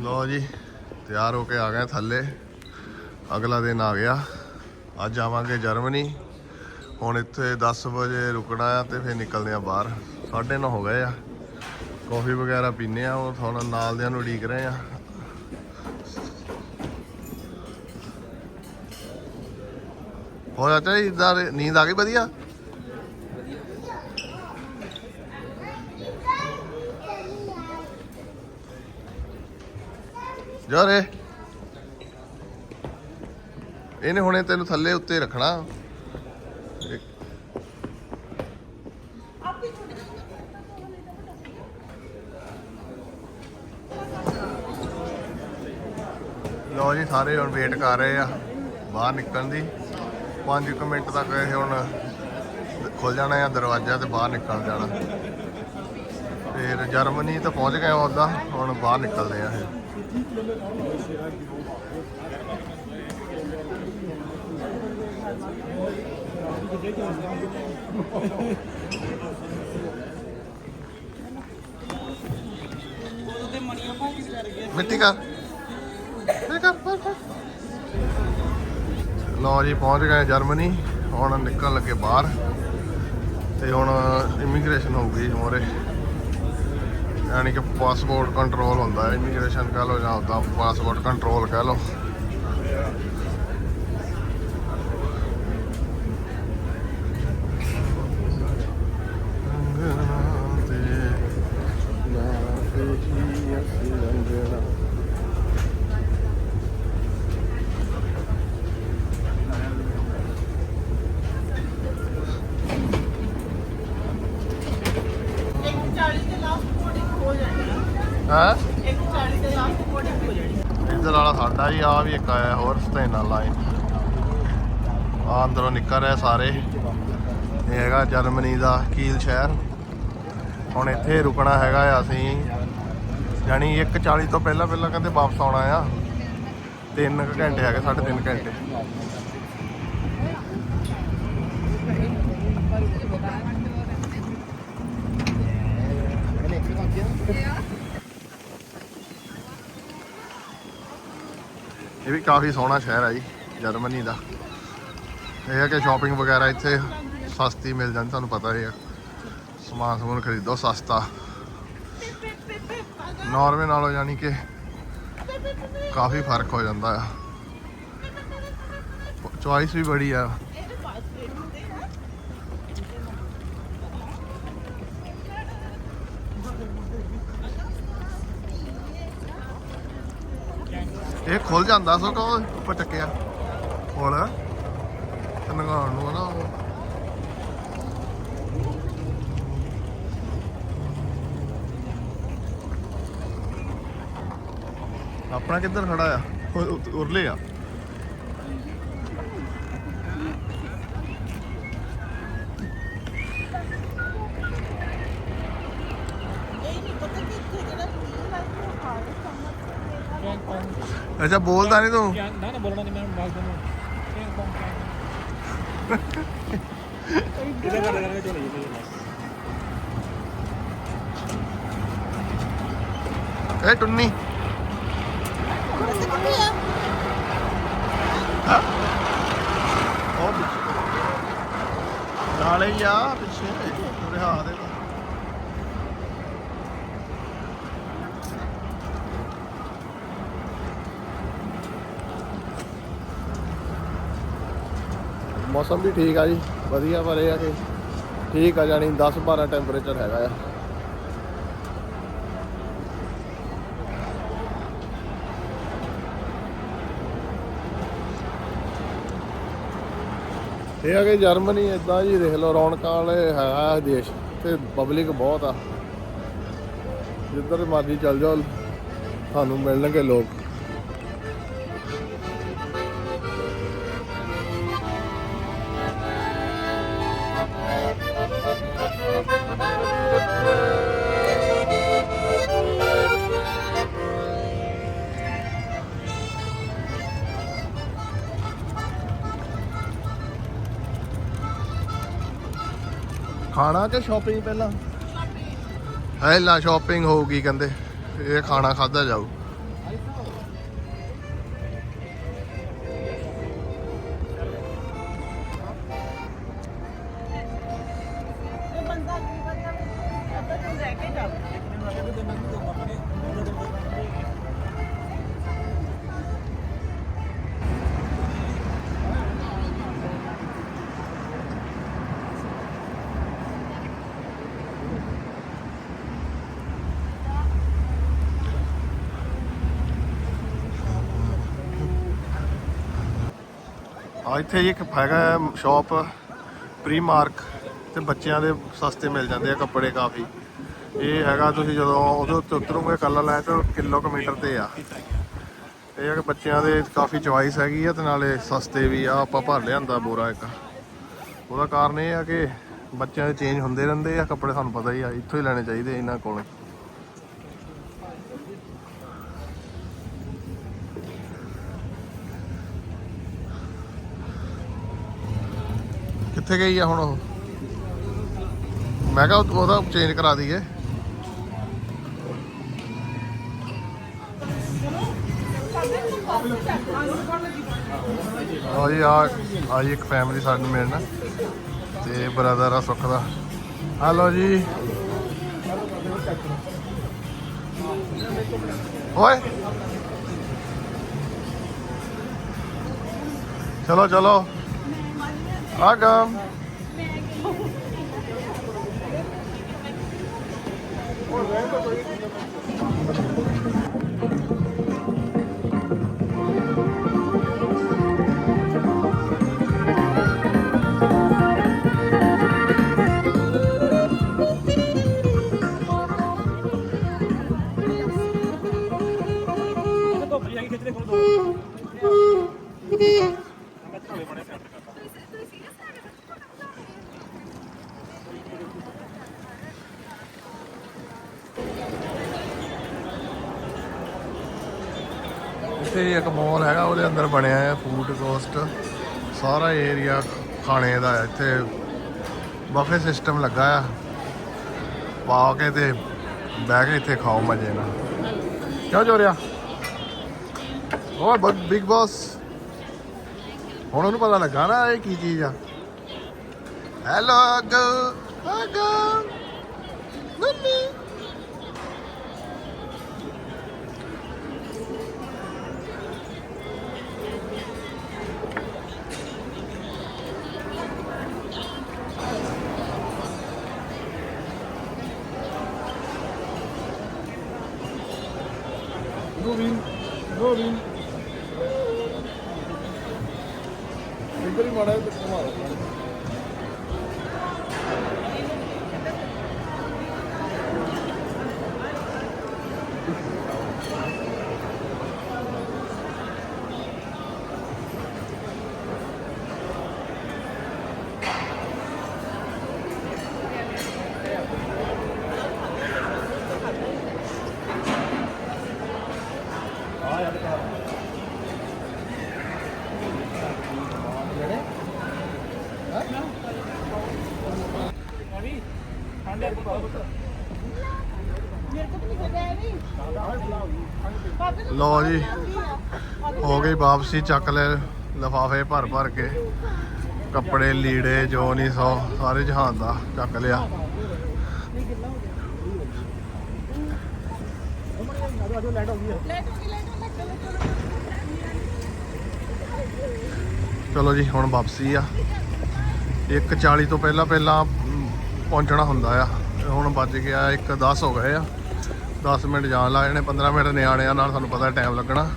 ਲੋ ਜੀ, ਤਿਆਰ ਹੋ ਕੇ ਆ ਗਏ ਥੱਲੇ। ਅਗਲਾ ਦਿਨ ਆ ਗਿਆ। ਅੱਜ ਆਵਾਂਗੇ ਜਰਮਨੀ। ਹੁਣ ਇੱਥੇ 10 ਵਜੇ ਰੁਕਣਾ ਆ ਤੇ ਫਿਰ ਨਿਕਲਦੇ ਆ ਬਾਹਰ। 9:30 ਹੋ ਗਏ ਆ। ਕਾਫੀ ਵਗੈਰਾ ਪੀਨੇ ਆ, ਉਹ ਤੁਹਾਨੂੰ ਨਾਲ ਦਿਆਂ ਨੂੰ ਉਡੀਕ ਰਹੇ ਆ। ਹੋਇਆ ਚਾਹੀ ਇਦਾਂ ਨੀਂਦ ਆ ਗਈ ਵਧੀਆ? ਜਾ ਰੇ ਇਹਨੇ ਹੁਣੇ ਤੈਨੂੰ ਥੱਲੇ ਉੱਤੇ ਰੱਖਣਾ। ਇੱਕ- ਲਓ ਜੀ, ਸਾਰੇ ਹੁਣ ਵੇਟ ਕਰ ਰਹੇ ਆ ਬਾਹਰ ਨਿਕਲਣ ਦੀ। 5 ਮਿੰਟ ਤੱਕ ਇਹ ਹੁਣ ਖੁੱਲ ਜਾਣਾ ਆ ਦਰਵਾਜ਼ਾ ਤੇ ਬਾਹਰ ਨਿਕਲ ਜਾਣਾ। ਫਿਰ ਜਰਮਨੀ ਤਾਂ ਪਹੁੰਚ ਗਏ ਉਹਦਾ ਹੁਣ ਬਾਹਰ ਨਿਕਲਦੇ ਆ ਇਹ ਮਿੱਟੀ ਕਰ। ਮਿੱਟੀ ਕਰ ਕਰ ਕਰ। ਲਓ ਜੀ, ਪਹੁੰਚ ਗਏ ਜਰਮਨੀ, ਹੁਣ ਨਿਕਲਣ ਲੱਗੇ ਬਾਹਰ। ਤੇ ਹੁਣ ਇਮੀਗ੍ਰੇਸ਼ਨ ਹੋਊਗੀ ਮੋਰੇ। ਯਾਨੀ ਕਿ ਪਾਸਪੋਰਟ ਕੰਟਰੋਲ ਹੁੰਦਾ ਇਮੀਗ੍ਰੇਸ਼ਨ ਕਹ ਲਓ ਜਾਂ ਉਦਾਂ ਪਾਸਪੋਰਟ ਕੰਟਰੋਲ ਕਹ ਲਓ ਇੱਕ 40 ਦੇ ਲਾਸਟ ਕੋਡਿੰਗ ਹੋ ਜਾਣੀ ਹਾਂ? ਇੱਕ 40 ਦੇ ਲਾਸਟ ਕੋਡਿੰਗ ਹੋ ਜਾਣੀ ਇੱਧਰ ਵਾਲਾ ਸਾਡਾ ਹੀ ਆ ਵੀ ਇੱਕ ਆਇਆ ਹੋਰ ਸਤੈਨਾ ਲਾਈਨ ਆ ਅੰਦਰੋਂ ਨਿਕਲ ਰਿਹਾ ਸਾਰੇ। ਇਹ ਹੈਗਾ ਜਰਮਨੀ ਦਾ ਕੀਲ ਸ਼ਹਿਰ। ਹੁਣ ਇੱਥੇ ਰੁਕਣਾ ਹੈਗਾ ਆ ਅਸੀਂ। ਯਾਨੀ 1:40 ਤੋਂ ਪਹਿਲਾਂ ਪਹਿਲਾਂ ਕਹਿੰਦੇ ਵਾਪਸ ਆਉਣਾ ਆ। 3 ਘੰਟੇ ਹੈਗੇ 3.5 ਘੰਟੇ। ਇਹ ਵੀ ਕਾਫੀ ਸੋਹਣਾ ਸ਼ਹਿਰ ਹੈ ਜੀ, ਜਰਮਨੀ ਦਾ। ਇਹ ਹੈ ਕਿ ਸ਼ਾਪਿੰਗ ਵਗੈਰਾ ਇੱਥੇ ਸਸਤੀ ਮਿਲ ਜਾਂਦੀ ਤੁਹਾਨੂੰ ਪਤਾ ਹੀ ਆ। ਸਮਾਨ ਸਮੂਨ ਖਰੀਦੋ, ਸਸਤਾ। ਨਾਰਵੇ ਨਾਲੋਂ ਯਾਨੀ ਕਿ ਕਾਫੀ ਫ਼ਰਕ ਹੋ ਜਾਂਦਾ ਆ। ਚੁਆਇਸ ਵੀ ਬੜੀ ਆ ਇਹਦੇ ਪਾਸ ਪੇਟ ਹੁੰਦੇ ਆ ਇਹ ਖੁੱਲ ਜਾਂਦਾ ਸੋ ਕੋ ਉੱਪਰ ਚੱਕਿਆ। ਖੋਲ। ਨਗਾਉਣ ਨੂੰ ਨਾ ਉਹ। ਆਪਣਾ ਕਿੱਧਰ ਖੜਾ ਆ? ਉਰਲੇ ਆ ਇਹ ਨਹੀਂ ਪਤਾ ਕਿ ਇੱਥੇ ਜਿਹੜਾ ਪੀਲ ਹੈ ਉਹ ਹਾਲ ਸਮਝ ਅੱਛਾ ਬੋਲਦਾ ਨਹੀਂ ਤੂੰ? ਨਾ ਨਾ ਬੋਲਣਾ ਨਹੀਂ ਮੈਂ ਕਿੰਗ ਪੌਂਗ ਇਹਦਾ ਗੱਲ ਕਰਕੇ ਚਲੇ ਜੀ ਇਹ ਟੁੰਨੀ। ਨਾਲੇ ਹੀ ਆ ਪਿੱਛੇ ਤੁਰੇ ਹਾਂ ਦੇ ਮੌਸਮ ਵੀ ਠੀਕ ਆ ਜੀ, ਵਧੀਆ ਪਰ ਇਹ ਆ ਕਿ ਠੀਕ ਆ ਜਾਨੀ 10 12 ਟੈਂਪਰੇਚਰ ਹੈਗਾ ਆ। ਇਹ ਆ ਕਿ ਜਰਮਨੀ ਇਦਾਂ ਜੀ, ਦੇਖ ਲਓ, ਰੌਣਕਾਂ ਵਾਲੇ ਹੈਗਾ ਇਹ ਦੇਸ਼, ਤੇ ਪਬਲਿਕ ਬਹੁਤ ਆ। ਜਿੱਧਰ ਮਰਜ਼ੀ ਚੱਲ ਜਾਓ, ਤੁਹਾਨੂੰ ਮਿਲਣਗੇ ਲੋਕ। ਖਾਣਾ ਕਿ ਸ਼ਾਪਿੰਗ ਪਹਿਲਾਂ? ਪਹਿਲਾਂ ਸ਼ਾਪਿੰਗ ਹੋਊਗੀ ਕਹਿੰਦੇ ਇਹ ਖਾਣਾ ਖਾਦਾ ਜਾਊ। ਇੱਥੇ ਜੀ ਇੱਕ ਹੈਗਾ ਸ਼ਾਪ, ਪ੍ਰੀ ਮਾਰਕ, ਤੇ ਬੱਚਿਆਂ ਦੇ ਸਸਤੇ ਮਿਲ ਜਾਂਦੇ ਆ ਕੱਪੜੇ ਕਾਫੀ। ਇਹ ਹੈਗਾ ਤੁਸੀਂ ਜਦੋਂ ਉਹਦੇ ਉੱਤੇ ਉਤਰੋਗੇ ਕੱਲਾ ਲੈ ਤੇ ਕਿਲੋਮੀਟਰ ਤੇ ਆ। ਇਹ ਹੈ ਕਿ ਬੱਚਿਆਂ ਦੇ ਕਾਫੀ ਚੁਆਇਸ ਹੈਗੀ ਆ ਤੇ ਨਾਲੇ ਸਸਤੇ ਵੀ ਆ, ਆਪਾਂ ਭਰ ਲਿਆਂਦਾ ਬੋਰਾ ਇੱਕ। ਉਹਦਾ ਕਾਰਨ ਇਹ ਆ ਕਿ ਬੱਚਿਆਂ ਦੇ ਚੇਂਜ ਹੁੰਦੇ ਰਹਿੰਦੇ ਆ, ਕੱਪੜੇ ਤੁਹਾਨੂੰ ਪਤਾ ਹੀ ਆ, ਇੱਥੋਂ ਹੀ ਲੈਣੇ ਚਾਹੀਦੇ ਇਹਨਾਂ ਕੋਲੋਂ। ਕਿੱਥੇ ਗਈ ਆ ਹੁਣ ਉਹ? ਮੈਂ ਕਿਹਾ ਉਹ- ਉਹਦਾ ਚੇਂਜ ਕਰਾ ਦਈਏ। ਆ ਜੀ ਆ ਆ ਜੀ ਇੱਕ ਫੈਮਿਲੀ ਸਾਨੂੰ ਮਿਲਣਾ। ਤੇ ਬ੍ਰਦਰ ਆ ਸੁੱਖ ਦਾ। ਹਲੋ ਜੀ। ਓਏ। ਚਲੋ ਚਲੋ। ਆ ਕੰਮ ਇੱਥੇ ਇੱਕ ਮਾਲ ਹੈਗਾ, ਉਹਦੇ ਅੰਦਰ ਬਣਿਆ ਹੈ ਫੂਡ ਕੋਸਟ ਸਾਰਾ ਏਰੀਆ ਖਾਣੇ ਦਾ ਹੈ, ਇੱਥੇ ਬਫੇ ਸਿਸਟਮ ਲੱਗਾ ਆ। ਪਾ ਕੇ ਤੇ ਬਹਿ ਕੇ ਇੱਥੇ ਖਾਓ ਮਜੇ ਨਾਲ। ਕਿਉਂ ਜੋਰਿਆ? ਹੋਰ ਬਿਗ ਬਾਸ ਹੁਣ ਉਹਨੂੰ ਪਤਾ ਲੱਗਾ ਨਾ ਇਹ ਕੀ ਚੀਜ਼ ਆ। ਹੈਲੋ ਅਗੋ ਅਗੋ ਮੰਮੀ ਗੋਬਿੰਦ ਗੋਬਿੰਦ ਇੱਧਰ ਹੀ ਮਾੜਾ ਜਿਹਾ ਘੁਮਾ ਲੋ ਜੀ, ਹੋ ਗਈ ਵਾਪਸੀ, ਚੱਕ ਲੈ ਲਫਾਫੇ ਭਰ ਭਰ ਕੇ। ਕੱਪੜੇ, ਲੀੜੇ, ਜੋ ਨਹੀਂ ਸੋ, ਸਾਰੇ ਜਹਾਨ ਦਾ ਚੱਕ ਲਿਆ। ਚਲੋ ਜੀ, ਹੁਣ ਵਾਪਸੀ ਆ। 1:40 ਤੋਂ ਪਹਿਲਾਂ ਪਹਿਲਾਂ ਪਹੁੰਚਣਾ ਹੁੰਦਾ ਆ। ਹੁਣ ਵੱਜ ਗਿਆ 1:10 ਹੋ ਗਏ ਆ। 10 ਮਿੰਟ ਜਾਣ ਲੱਗ ਜਾਣੇ 15 ਮਿੰਟ ਨਿਆਣਿਆਂ ਨਾਲ ਤੁਹਾਨੂੰ ਪਤਾ ਟਾਈਮ ਲੱਗਣਾ।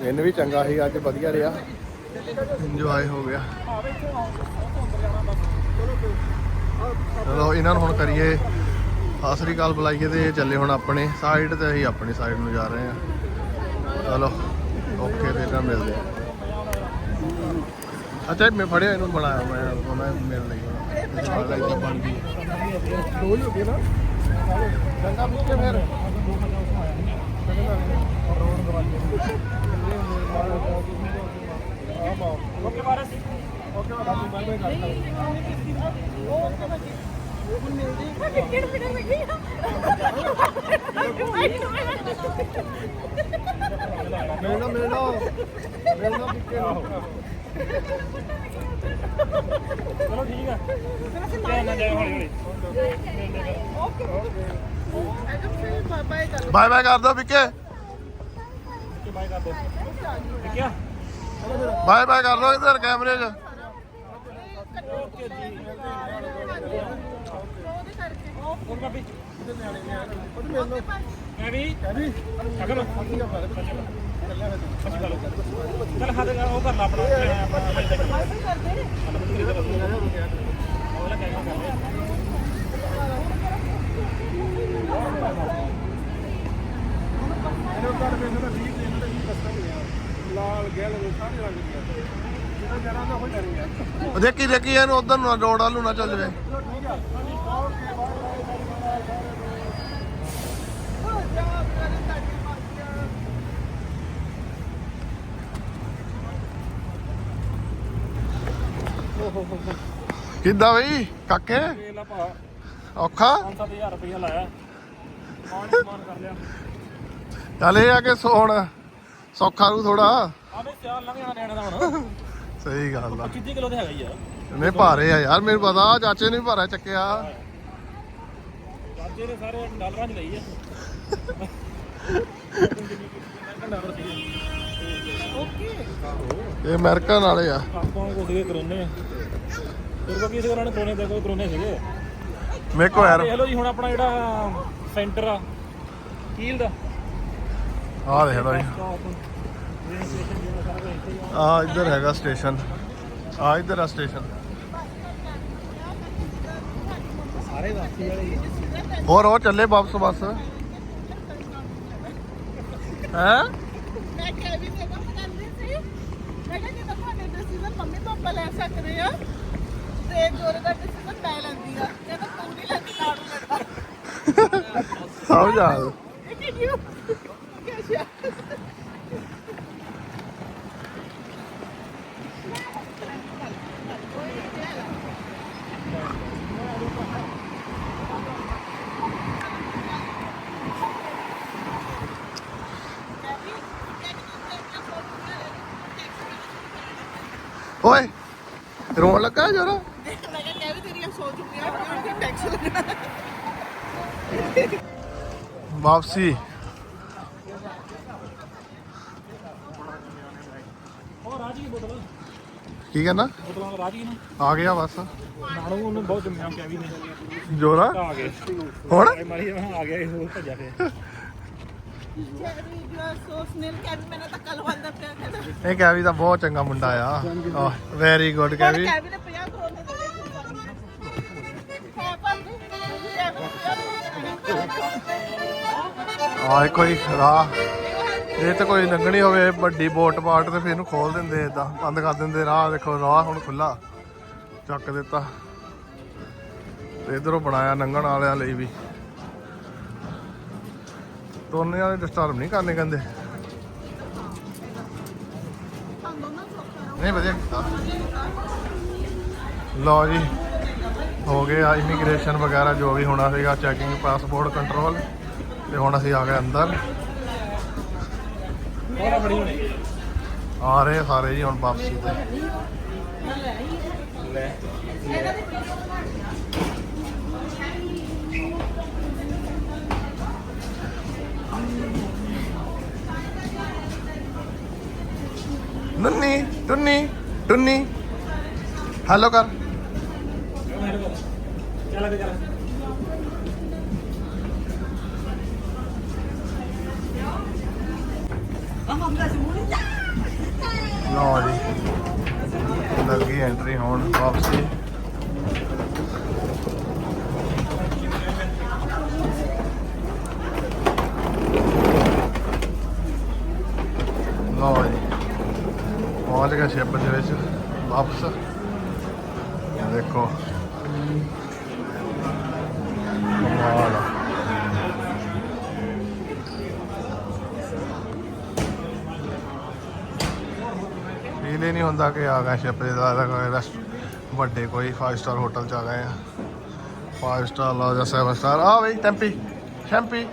ਦਿਨ ਵੀ ਚੰਗਾ ਸੀ, ਅੱਜ ਵਧੀਆ ਰਿਹਾ। ਇੰਜੋਏ ਹੋ ਗਿਆ। ਚਲੋ, ਇਹਨਾਂ ਨੂੰ ਹੁਣ ਕਰੀਏ। ਆਸਰੀ ਸ੍ਰੀ ਬੁਲਾਈਏ ਤੇ ਚੱਲੇ ਹੁਣ ਆਪਣੇ। ਸਾਈਡ ਤੇ ਅਸੀਂ ਆਪਣੀ ਸਾਈਡ ਨੂੰ ਜਾ ਰਹੇ ਹਾਂ। ਚਲੋ, ਓਕੇ ਤੇ ਇਹਨਾਂ ਮਿਲਦੇ ਆ। ਅੱਛਾ, ਮੈਂ ਫੜਿਆ, ਇਹਨੂੰ ਬਣਾਇਆ, ਮੈਂ ਮੈਂ ਮਿਲ ਲਈ। ਹੁਣ ਇਹ ਬਣ ਗਈ ਦੋ ਹੀ ਹੋ ਗਏ ਨਾ ਚੰਗਾ ਮੁੱਕੇ ਫਿਰ ਓਕੇ ਬਾਰਸ ਓਕੇ ਬਾਕੀ ਬਾਏ ਬਾਏ ਕਰ ਮਿਲਣਾ ਮਿਲਣਾ ਮਿਲਣਾ। ਪਿੱਕੇ ਆਹੋ। ਚਲੋ ਠੀਕ ਆ। ਧਿਆਨ ਨਾਲ ਜਾਓ ਹੌਲੀ ਹੌਲੀ। ਬਾਏ ਕਰ ਬਾਏ ਬਾਏ ਕਰ ਦੋ ਵਿੱਕੇ ਕਿ ਬਾਏ ਕਰ ਦੋ। ਠੀਕ ਆ। ਬਾਏ ਬਾਏ ਕਰ ਦੋ ਇਧਰ ਕੈਮਰੇ 'ਚ ਓਕੇ ਜੀ ਹੋਰ ਬਾਬੀ ਮੈਂ ਵੀ ਹੈ ਵੀ ਅਗਰ ਕੀ ਕਰ ਚੱਲ ਹੱਥ ਉਹ ਕਰ ਲਾ ਆਪਣਾ ਆਪਣਾ ਭਾਈ ਦਾ ਕਰ ਲਾ ਉਹਲਾ ਕਹਿ ਕਰ ਲੈ ਇਹਨੂੰ ਕਰ ਦੇ ਇਹਨਾਂ ਦਾ 20 ਦੇ ਇਹਨਾਂ ਦਾ 20 ਦੱਸਦਾ ਨਹੀਂ ਲਾਲ ਗੈਲ ਸਾਰੇ ਰੰਗ ਦੀਆਂ ਜਿਹੜਾ ਜਰਾ ਦਾ ਹੋ ਜਾਣੀ ਹੈ ਦੇਖੀ ਦੇਖੀ, ਇਹਨੂੰ ਉਧਰ ਨੂੰ ਰੋਡ ਵੱਲ ਨੂੰ ਨਾ ਚੱਲ ਜਾਵੇ। ਕਿੱਦਾਂ ਬਈ, ਕਾਕੇ? ਇਹ ਲਾ ਭਾ ਔਖਾ? 5-7000 ਰੁਪਇਆ ਲਾਇਆ ਮਾਨ ਸਮਾਨ ਕਰ ਲਿਆ ਚੱਲ ਇਹ ਆ ਕਿ ਸੋਣ ਸੌਖਾ ਨੂੰ ਥੋੜਾ ਆਵੇ ਸਿਆਲ ਲੰਘ ਜਾਣਾ ਦਾ ਹੁਣ ਸਹੀ ਗੱਲ ਆ। 25 ਕਿਲੋ ਤੇ ਹੈਗਾ ਹੀ ਆ ਨੇ ਭਾਰੇ ਆ ਯਾਰ, ਮੈਨੂੰ ਪਤਾ, ਚਾਚੇ ਨੇ ਵੀ ਭਾਰਾ ਚੱਕਿਆ। ਚਾਚੇ ਨੇ ਸਾਰੇ ਡਾਲਰਾਂ 'ਚ ਲਈ ਆ। ਇਹ ਅਮਰੀਕਨ ਵਾਲੇ ਆ। ਆਪਾਂ ਕੋਲ ਸੀਗੇ ਕਰੋਨੇ। ਫਿਰ ਬਾਕੀ ਇਸੇ ਉਹਨਾਂ ਕਰੋਨੇ ਦੇ ਕੋਈ ਕਰੋਨੇ ਸੀਗੇ? ਮੇਰੇ ਕੋ ਯਾਰ ਦੇਖ ਲਓ ਜੀ ਹੁਣ ਆਪਣਾ ਜਿਹੜਾ ਸੈਂਟਰ ਆ ਕੀਲ ਦਾ। ਆ ਦੇਖ ਲਓ ਜੀ। ਆ। ਇੱਧਰ ਹੈਗਾ ਸਟੇਸ਼ਨ ਆ ਇੱਧਰ ਆ ਸਟੇਸ਼ਨ ਸਾਰੇ ਵਾਸੀ ਵਾਲੇ ਹੋਰ ਉਹ ਚੱਲੇ ਵਾਪਸ ਬੱਸ। ਹੈ? ਮੈਂ ਕਿਹਾ ਵੀ ਤੇ ਕੰਮ ਕਰਦੀ ਸੀ ਮੈਂ ਕਿਹਾ ਜੇ ਤੁਹਾਡੇ ਡਿਸੀਜਨ ਮੰਮੀ ਪਾਪਾ ਲੈ ਸਕਦੇ ਆ ਤੇ ਜੋਰੇ ਦਾ ਡਿਸੀਜਨ ਮੈਂ ਲੈਂਦੀ ਆ। ਜੇ ਤਾਂ ਤੂੰ ਨਹੀਂ ਲੈਂਦੀ ਲਾੜੂ ਲੈਂਦਾ ਸਮਝ। ਆ ਕੀ ਕਿਉਂ ਕਿਆ ਓਏ ਰੋਣ ਲੱਗਾ ਜਰਾ ਮੈਂ ਕਿਹਾ ਕਹਿ ਵੀ ਤੇਰੀਆਂ ਸੋ ਚੁੱਕੀਆਂ ਹੁਣ ਕਿ ਟੈਕਸ ਲੱਗਣਾ ਵਾਪਸੀ। ਉਹ ਰਾਜੀ ਬੋਤਲ ਕੀ ਕਹਿੰਦਾ? ਬੋਤਲਾਂ ਦਾ ਰਾਜੀ ਨਾ ਆ ਗਿਆ ਬਸ। ਨਾਲੋਂ ਉਹਨੂੰ ਬਹੁਤ ਜੰਮਿਆ ਕਿਹਾ ਵੀ ਨੇ ਜੋਰਾ? ਆ ਗਏ ਹੁਣ? ਮਾਰੀ ਆ ਗਿਆ ਇਹ ਹੋਰ ਭੱਜਾ ਫੇ ਚੈਰੀ ਜੋ ਸੋ ਸਨੇਲ ਕਹਿ ਵੀ ਮੈਨੇ ਤਾਂ ਕੱਲ ਬੰਦਾ ਪਿਆ। ਇਹ ਕੈਵੀ ਦਾ ਬਹੁਤ ਚੰਗਾ ਮੁੰਡਾ ਆ। ਵੈਰੀ ਗੁੱਡ ਕੈਵੀ। ਕਹਿ ਵੀ ਨੇ 50 ਕਰੋੜ ਦੇ ਦੇ ਹੈ ਪਰ ਆ ਕੋਈ ਰਾਹ। ਜੇ ਤੇ ਕੋਈ ਲੰਘਣੀ ਹੋਵੇ, ਵੱਡੀ ਬੋਟ ਪਾਟ ਤੇ ਫਿਰ ਇਹਨੂੰ ਖੋਲ ਦਿੰਦੇ ਇਦਾਂ ਬੰਦ ਕਰ ਦਿੰਦੇ ਰਾਹ। ਦੇਖੋ, ਰਾਹ ਹੁਣ ਖੁੱਲਾ ਚੱਕ ਦਿੱਤਾ। ਤੇ ਇਧਰੋਂ ਬਣਾਇਆ, ਲੰਘਣ ਵਾਲਿਆਂ ਲਈ ਵੀ। ਤੋਰਨੇ ਵਾਲੇ ਡਿਸਟਰਬ ਨਹੀਂ ਕਰਨੇ ਕਹਿੰਦੇ। ਨਹੀਂ, ਵਧੀਆ ਕੀਤਾ। ਲਓ ਜੀ, ਹੋ ਗਏ ਆ ਇਮੀਗ੍ਰੇਸ਼ਨ ਵਗੈਰਾ ਜੋ ਵੀ ਹੋਣਾ ਸੀਗਾ ਚੈਕਿੰਗ ਪਾਸਪੋਰਟ ਕੰਟਰੋਲ ਤੇ ਹੁਣ ਅਸੀਂ ਆ ਗਏ ਅੰਦਰ। ਆ ਰਹੇ ਸਾਰੇ ਜੀ ਹੁਣ ਵਾਪਸੀ ਤੇ। ਲੈ। ਨੰਨੀ ਟੁੰਨੀ ਟੁੰਨੀ। ਹੈਲੋ ਕਰ। ਚੱਲ ਅੱਗੇ ਚੱਲ ਲਓ ਜੀ ਲੱਗੀ ਐਂਟਰੀ ਹੋਣ ਵਾਪਸੀ ਲਓ ਜੀ ਪਹੁੰਚ ਗਏ ਸ਼ਿਪ ਦੇ ਵਿੱਚ ਵਾਪਸ ਇਹ ਦੇਖੋ ਕਮਾਲ ਆ ਇਹ ਫੀਲ ਹੀ ਨਹੀਂ ਹੁੰਦਾ ਕਿ ਆ ਗਏ ਛਪਰੇ ਦਾ ਰੈਸਟ ਵੱਡੇ ਕੋਈ 5 ਸਟਾਰ ਹੋਟਲ ਚ ਆ ਗਏ ਆ। 5 ਸਟਾਰ ਲਾ ਜਾਂ 7 ਸਟਾਰ ਆ ਬਈ ਟੈਂਪੀ ਸ਼ੈਂਪੀ